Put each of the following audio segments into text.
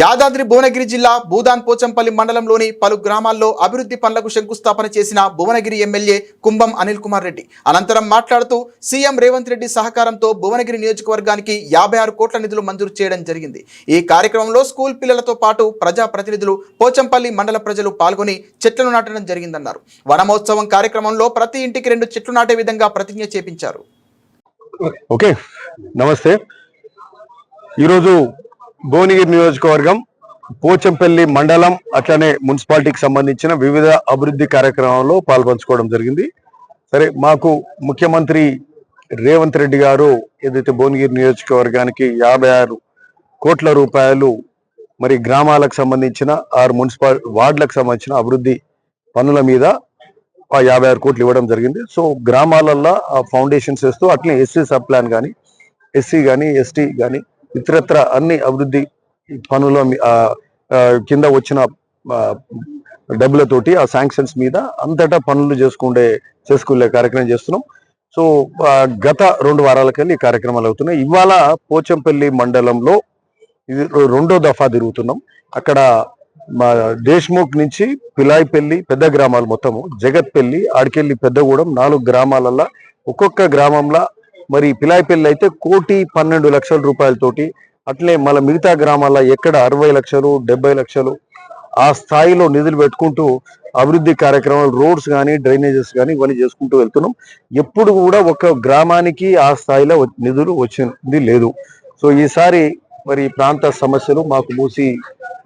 యాదాద్రి భువనగిరి జిల్లా భూదాన్ పోచంపల్లి మండలంలోని పలు గ్రామాల్లో అభివృద్ధి పనులకు శంకుస్థాపన చేసిన భువనగిరి ఎమ్మెల్యే కుంభం అనిల్ కుమార్ రెడ్డి. అనంతరం మాట్లాడుతూ సీఎం రేవంత్ రెడ్డి సహకారంతో భువనగిరి నియోజకవర్గానికి యాభై ఆరు కోట్ల నిధులు మంజూరు చేయడం జరిగింది. ఈ కార్యక్రమంలో స్కూల్ పిల్లలతో పాటు ప్రజా ప్రతినిధులు పోచంపల్లి మండల ప్రజలు పాల్గొని చెట్లను నాటడం జరిగిందన్నారు. వనమహోత్సవం కార్యక్రమంలో ప్రతి ఇంటికి రెండు చెట్లు నాటే విధంగా ప్రతిజ్ఞ చేపించారు. ఓకే నమస్తే. ఈరోజు భువనగిరి నియోజకవర్గం పోచంపల్లి మండలం అట్లనే మున్సిపాలిటీకి సంబంధించిన వివిధ అభివృద్ధి కార్యక్రమాల్లో పాల్పంచుకోవడం జరిగింది. సరే మాకు ముఖ్యమంత్రి రేవంత్ రెడ్డి గారు ఏదైతే భువనగిరి నియోజకవర్గానికి యాభై ఆరు కోట్ల రూపాయలు మరి గ్రామాలకు సంబంధించిన ఆరు మున్సిపల్ వార్డులకు సంబంధించిన అభివృద్ధి పనుల మీద ఆ యాభై ఆరు కోట్లు ఇవ్వడం జరిగింది. సో గ్రామాలల్లో ఆ ఫౌండేషన్స్ వేస్తూ అట్లనే ఎస్సీ సబ్ ప్లాన్ కానీ ఎస్సీ కానీ ఎస్టీ కానీ ఇతరత్ర అన్ని అభివృద్ధి పనుల కింద వచ్చిన డబ్బులతోటి ఆ శాంక్షన్స్ మీద అంతటా పనులు చేసుకుండే చేసుకునే కార్యక్రమం చేస్తున్నాం. సో గత రెండు వారాలకెళ్ళి ఈ కార్యక్రమాలు అవుతున్నాయి. ఇవాళ పోచంపల్లి మండలంలో ఇది రెండో దఫా తిరుగుతున్నాం. అక్కడ మా దేశ్ముఖ్ నుంచి పిలాయిపల్లి పెద్ద గ్రామాలు మొత్తము జగత్పల్లి ఆడికెళ్ళి పెద్దగూడెం నాలుగు గ్రామాలల్లో ఒక్కొక్క గ్రామంలో మరి పిలాయిపల్లి అయితే కోటి పన్నెండు లక్షల రూపాయలతోటి అట్లే మళ్ళీ మిగతా గ్రామాల్లో ఎక్కడ అరవై లక్షలు డెబ్బై లక్షలు ఆ స్థాయిలో నిధులు పెట్టుకుంటూ అభివృద్ధి కార్యక్రమాలు రోడ్స్ కానీ డ్రైనేజెస్ కానీ ఇవన్నీ చేసుకుంటూ వెళ్తున్నాం. ఎప్పుడు కూడా ఒక గ్రామానికి ఆ స్థాయిలో నిధులు వచ్చింది లేదు. సో ఈసారి మరి ప్రాంత సమస్యలు మాకు మూసి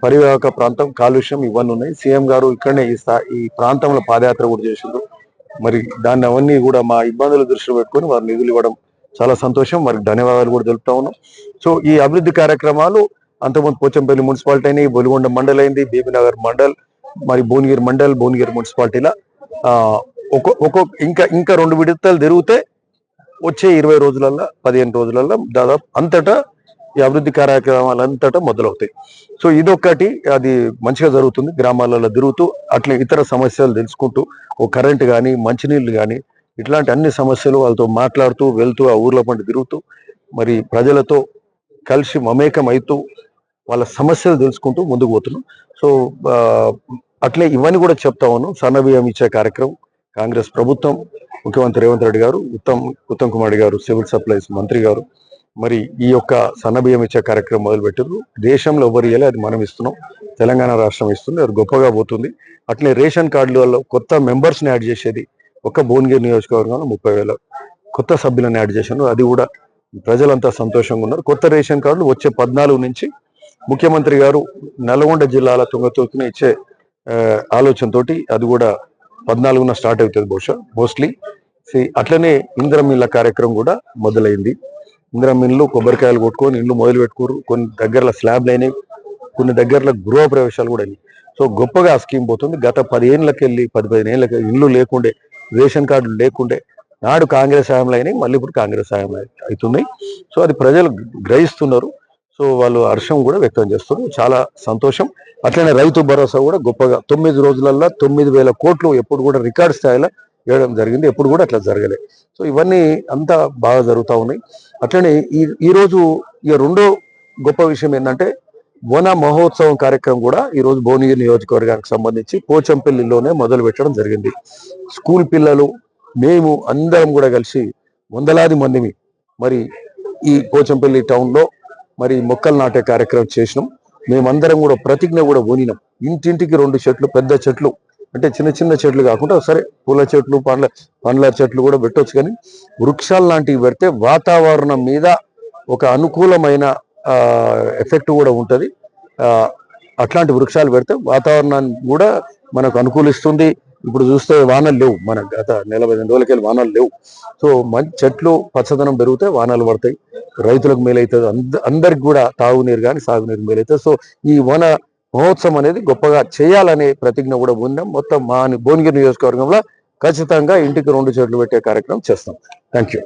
పరివాహక ప్రాంతం కాలుష్యం ఇవన్నీ ఉన్నాయి. సీఎం గారు ఇక్కడనే ఈ స్థా ఈ ప్రాంతంలో పాదయాత్ర కూడా చేసిండ్రు. మరి దాన్ని అవన్నీ కూడా మా ఇబ్బందులు దృష్టిలో పెట్టుకొని వారు నిధులు ఇవ్వడం చాలా సంతోషం. మరి ధన్యవాదాలు కూడా తెలుపుతా ఉన్నాం. సో ఈ అభివృద్ధి కార్యక్రమాలు అంతకుముందు పోచంపల్లి మున్సిపాలిటీ అయినాయి బొలిగొండ మండల్ అయింది బీబీనగర్ మండల్ మరి భువనగిరి మండల్ భువనగిరి మున్సిపాలిటీలా ఆ, ఒక్కో ఇంకా ఇంకా రెండు విడతలు తిరిగితే వచ్చే ఇరవై రోజులల్లో పదిహేను రోజులల్లో దాదాపు అంతటా ఈ అభివృద్ధి కార్యక్రమాలు అంతటా మొదలవుతాయి. సో ఇదొక్కటి అది మంచిగా జరుగుతుంది. గ్రామాలలో తిరుగుతూ అట్లా ఇతర సమస్యలు తెలుసుకుంటూ ఓ కరెంట్ కానీ మంచినీళ్ళు కానీ ఇట్లాంటి అన్ని సమస్యలు వాళ్ళతో మాట్లాడుతూ వెళ్తూ ఆ ఊర్ల పంట తిరుగుతూ మరి ప్రజలతో కలిసి మమేకం అవుతూ వాళ్ళ సమస్యలు తెలుసుకుంటూ ముందుకు పోతున్నాం. సో అట్లే ఇవన్నీ కూడా చెప్తా ఉన్నాం. సన్నబియ్యం ఇచ్చే కార్యక్రమం కాంగ్రెస్ ప్రభుత్వం ముఖ్యమంత్రి రేవంత్ రెడ్డి గారు ఉత్తమ్ ఉత్తమ్ కుమార్ గారు సివిల్ సప్లైస్ మంత్రి గారు మరి ఈ యొక్క సన్నబియ్యం ఇచ్చే కార్యక్రమం మొదలుపెట్టారు దేశంలో ఎవరు ఇవ్వాలి అది మనం ఇస్తున్నాం. తెలంగాణ రాష్ట్రం ఇస్తుంది అది గొప్పగా పోతుంది. అట్లే రేషన్ కార్డులలో కొత్త మెంబర్స్ని యాడ్ చేసేది ఒక్క భువనగిరి నియోజకవర్గంలో ముప్పై వేల కొత్త సభ్యులను యాడ్ చేశాను అది కూడా ప్రజలంతా సంతోషంగా ఉన్నారు. కొత్త రేషన్ కార్డులు వచ్చే పద్నాలుగు నుంచి ముఖ్యమంత్రి గారు నల్గొండ జిల్లాల తుంగతూర్పుని ఇచ్చే ఆలోచనతోటి అది కూడా పద్నాలుగున స్టార్ట్ అవుతుంది బహుశా మోస్ట్లీ. అట్లనే ఇంద్రమిల్ల కార్యక్రమం కూడా మొదలైంది. ఇంద్రమిల్లు కొబ్బరికాయలు కొట్టుకొని ఇల్లు మొదలు పెట్టుకోరు కొన్ని దగ్గరలో స్లాబ్లు అయినాయి కొన్ని దగ్గరలో గృహ ప్రవేశాలు కూడా అయినాయి. సో గొప్పగా ఆ స్కీమ్ పోతుంది. గత పదిహేనులకి వెళ్ళి పది పదిహేను ఏళ్ళకి ఇల్లు లేకుండే రేషన్ కార్డులు లేకుండే నాడు కాంగ్రెస్ హయాంలో అయినాయి మళ్ళీ ఇప్పుడు కాంగ్రెస్ హయాంలో అవుతున్నాయి. సో అది ప్రజలు గ్రహిస్తున్నారు. సో వాళ్ళు హర్షం కూడా వ్యక్తం చేస్తున్నారు. చాలా సంతోషం. అట్లనే రైతు భరోసా కూడా గొప్పగా తొమ్మిది రోజులల్లో తొమ్మిది వేల కోట్లు ఎప్పుడు కూడా రికార్డ్ స్థాయిలో వేయడం జరిగింది. ఎప్పుడు కూడా అట్లా జరగలే. సో ఇవన్నీ అంతా బాగా జరుగుతూ ఉన్నాయి. అట్లనే ఈ ఈ ఇక రెండో గొప్ప విషయం ఏంటంటే వన మహోత్సవం కార్యక్రమం కూడా ఈ రోజు భువనగిరి నియోజకవర్గానికి సంబంధించి పోచంపల్లిలోనే మొదలు పెట్టడం జరిగింది. స్కూల్ పిల్లలు మేము అందరం కూడా కలిసి వందలాది మందిని మరి ఈ పోచంపల్లి టౌన్లో మరి మొక్కలు నాటే కార్యక్రమం చేసినాం. మేమందరం కూడా ప్రతిజ్ఞ కూడా పోనినాం. ఇంటింటికి రెండు చెట్లు పెద్ద చెట్లు అంటే చిన్న చిన్న చెట్లు కాకుండా సరే పూల చెట్లు పండ్ల పండ్ల చెట్లు కూడా పెట్టవచ్చు కానీ వృక్షాలు లాంటివి పెడితే వాతావరణం మీద ఒక అనుకూలమైన ఎఫెక్ట్ కూడా ఉంటుంది. అట్లాంటి వృక్షాలు పెడితే వాతావరణాన్ని కూడా మనకు అనుకూలిస్తుంది. ఇప్పుడు చూస్తే వానలు లేవు. మన గత నలభై రెండు రోజులకెళ్ళి వానలు లేవు. సో మంచి చెట్లు పచ్చదనం పెరిగితే వానలు పడతాయి. రైతులకు మేలవుతుంది అంద అందరికి కూడా తాగునీరు కానీ సాగునీరు మేలవుతుంది సో ఈ వన మహోత్సవం అనేది గొప్పగా చేయాలనే ప్రతిజ్ఞ కూడా ఉందాం మొత్తం మా భువనగిరి నియోజకవర్గంలో ఖచ్చితంగా ఇంటికి రెండు చెట్లు పెట్టే కార్యక్రమం చేస్తాం. Thank you